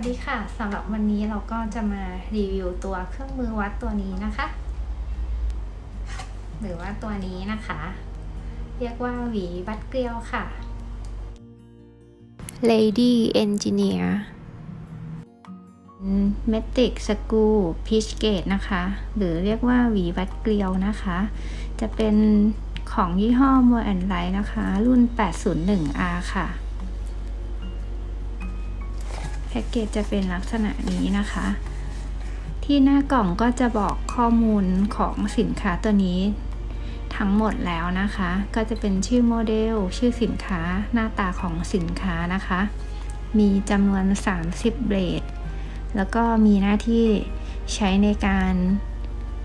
สดีค่ะสำหรับวันนี้เราก็จะมารีวิวตัวเครื่องมือวัดตัวนี้นะคะ หรือว่าตัวนี้นะคะ เรียกว่าหวีวัดเกลียวค่ะ Lady Engineer Metric Screw Pitch Gauge นะคะ หรือเรียกว่าหวีวัดเกลียวนะคะ จะเป็นของยี่ห้อ m o r and Light นะคะ รุ่น 801R ค่ะ แพ็กเกจจะเป็นลักษณะนี้นะคะ ที่หน้ากล่องก็จะบอกข้อมูลของสินค้าตัวนี้ทั้งหมดแล้วนะคะ ก็จะเป็นชื่อโมเดล ชื่อสินค้าหน้าตาของสินค้านะคะ มีจำนวน 30 เบรดแล้วก็มีหน้าที่ใช้ในการ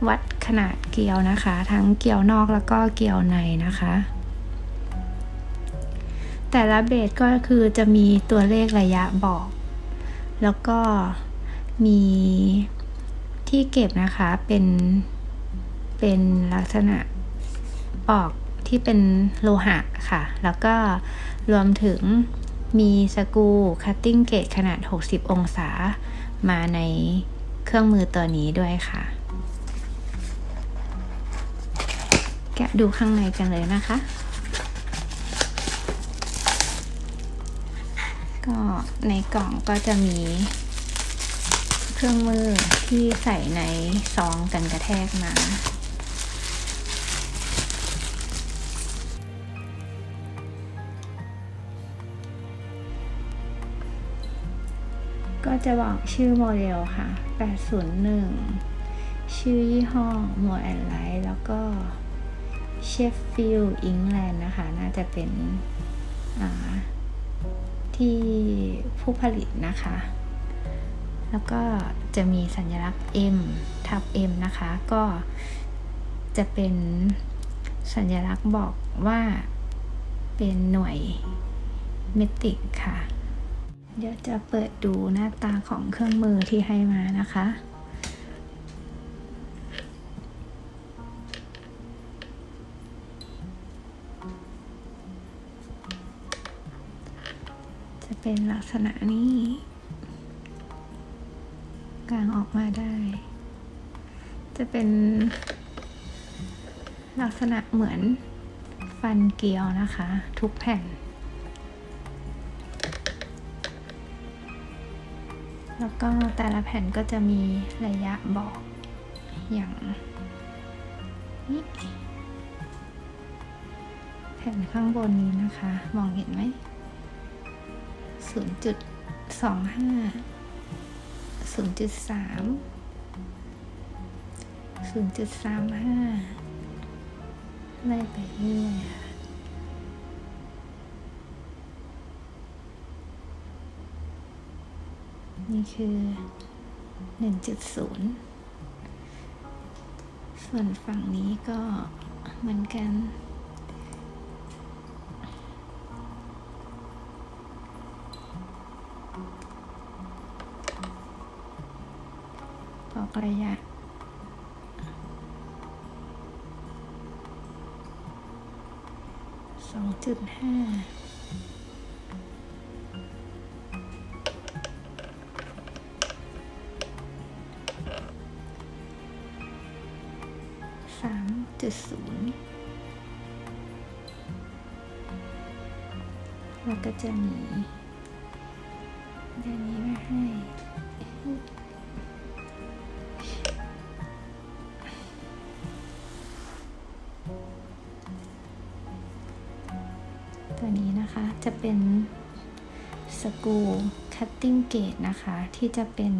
วัดขนาดเกลียวนะคะ ทั้งเกลียวนอกแล้วก็เกลียวในนะคะ แต่ละเบรดก็คือจะมีตัวเลขระยะบอก แล้วก็มีที่เก็บนะคะเป็นเป็นลักษณะปอกที่เป็นโลหะค่ะ แล้วก็รวมถึงมีสกูคัตติ้งเกจขนาด 60 องศามาในเครื่องมือตัวนี้ด้วยค่ะ แกะดูข้างในกันเลยนะคะ ก็ในกล่องก็จะมี เครื่องมือที่ใส่ในซองกันกระแทกมาก็จะบอกชื่อโมเดลค่ะ 801 ชื่อยี่ห้อ m o r and Light แล้วก็ Sheffield England นะคะ น่าจะเป็นอ่า ที่ผู้ผลิตนะคะ แล้วก็จะมีสัญลักษณ์ M ทับ M นะคะ ก็จะเป็นสัญลักษณ์บอกว่าเป็นหน่วยเมตริกค่ะ เดี๋ยวจะเปิดดูหน้าตาของเครื่องมือที่ให้มานะคะ เป็นลักษณะนี้กางออกมาได้ จะเป็นลักษณะเหมือนฟันเกลียวนะคะ ทุกแผ่น แล้วก็แต่ละแผ่นก็จะมีระยะบอกอย่างนี้แผ่นข้างบนนี้นะคะ มองเห็นไหม ศูนย์จุดสองห้าศูนย์จุดสามศูนย์จุดสามห้าไล่ไปเรื่อยนี่คือหนึ่งจุดศูนย์ส่วนฝั่งนี้ก็เหมือนกัน บอก ระยะ สองจุดห้าสามจุดศูนย์แล้วก็จะมี เป็นสกูคัตติ้งเก e นะคะ ที่จะเป็น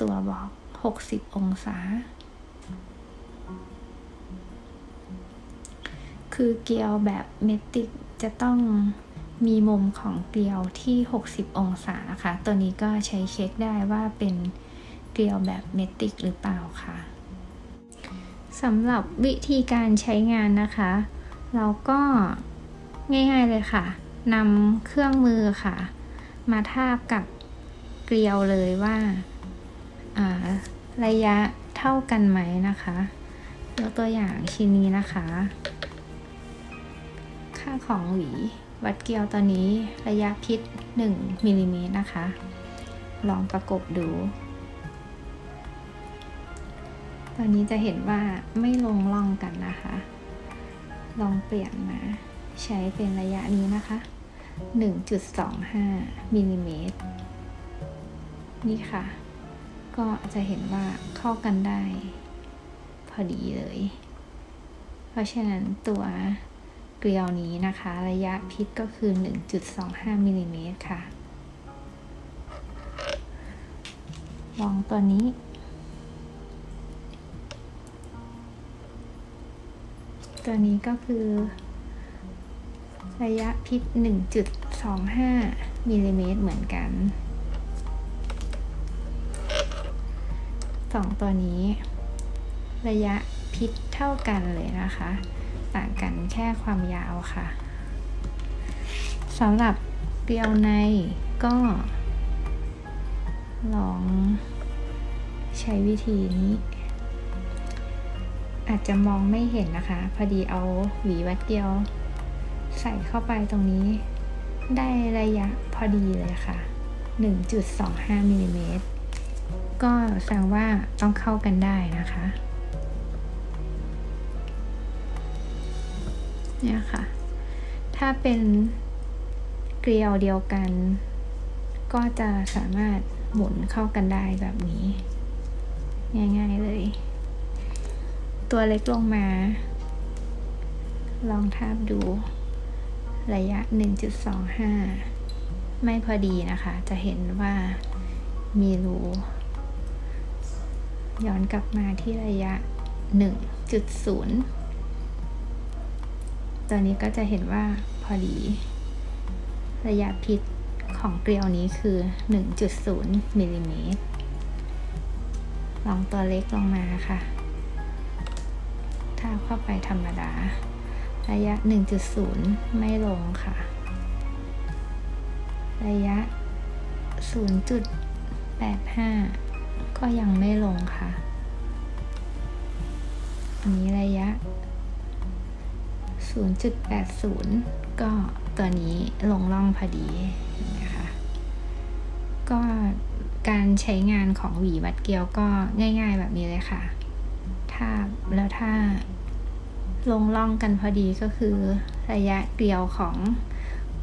ตัวบอก 60 องศา คือเกลียวแบบเมติกจะต้องมีมุมของเกลียวที่ 60 องศานะคะ ตัวนี้ก็ใช้เช็คได้ว่าเป็นเกลียวแบบเมติกหรือเปล่าค่ะสำหรับวิธีการใช้งานนะคะ เราก็ ง่ายๆเลยค่ะนำเครื่องมือค่ะ มาทาบกับเกลียวเลยว่าระยะเท่ากันไหมนะคะยกตัวอย่างชิ้นนี้นะคะ ค่าของหวีวัดเกลียวตอนนี้ระยะพิษ 1มิลลิเมตรนะคะ ลองประกบดู ตอนนี้จะเห็นว่าไม่ลงล่องกันนะคะ ลองเปลี่ยนมา ใช้เป็นระยะนี้นะคะ 1.25มิลลิเมตรนี่ค่ะ ก็จะเห็นว่าเข้ากันได้ พอดีเลย เพราะฉะนั้นตัวเกลียวนี้นะคะ ระยะพิษก็คือ 1.25มิลลิเมตรค่ะ ลองตัวนี้ตัวนี้ก็คือ ระยะพิษ 1.25มิลลิเมตรเหมือนกันสองตัวนี้ ระยะพิษเท่ากันเลยนะคะ ต่างกันแค่ความยาวค่ะสำหรับเกลียวในก็ ลองใช้วิธีนี้ อาจจะมองไม่เห็นนะคะ พอดีเอาหวีวัดเกลียว ใส่เข้าไปตรงนี้ ได้ระยะพอดีเลยค่ะ 1.25มิลลิเมตรก็แสดงว่าต้องเข้ากันได้นะคะเนี่ยค่ะ ถ้าเป็นเกลียวเดียวกัน ก็จะสามารถหมุนเข้ากันได้แบบนี้ ง่ายๆเลย ตัวเล็กลงมา ลองทาบดู ระยะ 1.25 ไม่พอดีนะคะ จะเห็นว่ามีรูย้อนกลับมาที่ระยะ 1.0 ตัวนี้ก็จะเห็นว่าพอดี ระยะพิษของเกลียวนี้คือ 1.0มิลลิเมตรลองตัวเล็กลงมาค่ะ ถ้าเข้าไปธรรมดา ระยะ 1.0 ไม่ลงค่ะ ระยะ 0.85 ก็ยังไม่ลงค่ะ อันนี้ระยะ 0.80 ก็ตัวนี้ลงล่องพอดีนไหมคะก็การใช้งานของหวีวัดเกลียวก็ง่ายๆแบบนี้เลยค่ะ ถ้าแล้วถ้า ลงล่องกันพอดีก็คือระยะเกลียวของ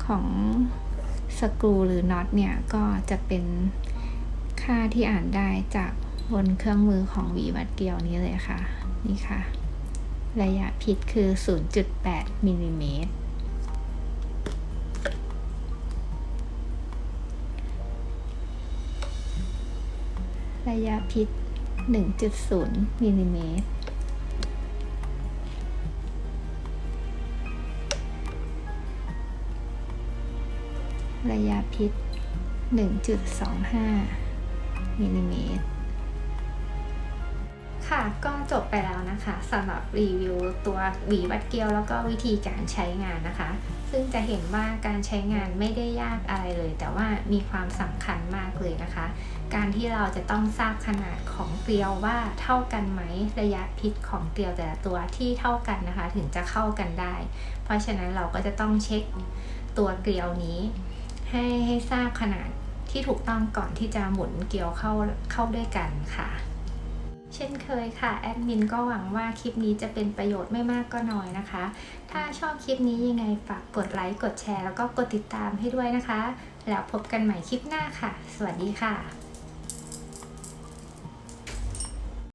ของสกรูหรือน็อตเนี่ยก็จะเป็นค่าที่อ่านได้จากบนเครื่องมือของวีวัดเกลียวนี้เลยค่ะ นี่ค่ะ ระยะพิษคือ 0.8มิลลิเมตรระยะพิษ 1.0มิลลิเมตร ระยะพิษ 1.25มิลลิเมตรค่ะก็จบไปแล้วนะคะสำหรับรีวิวตัวหวีวัดเกลียวแล้วก็วิธีการใช้งานนะคะ ซึ่งจะเห็นว่าการใช้งานไม่ได้ยากอะไรเลย แต่ว่ามีความสำคัญมากเลยนะคะ การที่เราจะต้องทราบขนาดของเกลียวว่าเท่ากันไหมระยะพิษของเกลียวแต่ละตัวที่เท่ากันนะคะ ถึงจะเข้ากันได้ เพราะฉะนั้นเราก็จะต้องเช็คตัวเกลียวนี้ ให้ให้ทราบขนาดที่ถูกต้องก่อนที่จะหมุนเกลียวเข้าเข้าด้วยกันค่ะ เช่นเคยค่ะแอดมินก็หวังว่าคลิปนี้จะเป็นประโยชน์ไม่มากก็น้อยนะคะ ถ้าชอบคลิปนี้ยังไงฝากกดไลค์กดแชร์ แล้วก็กดติดตามให้ด้วยนะคะ แล้วพบกันใหม่คลิปหน้าค่ะ สวัสดีค่ะ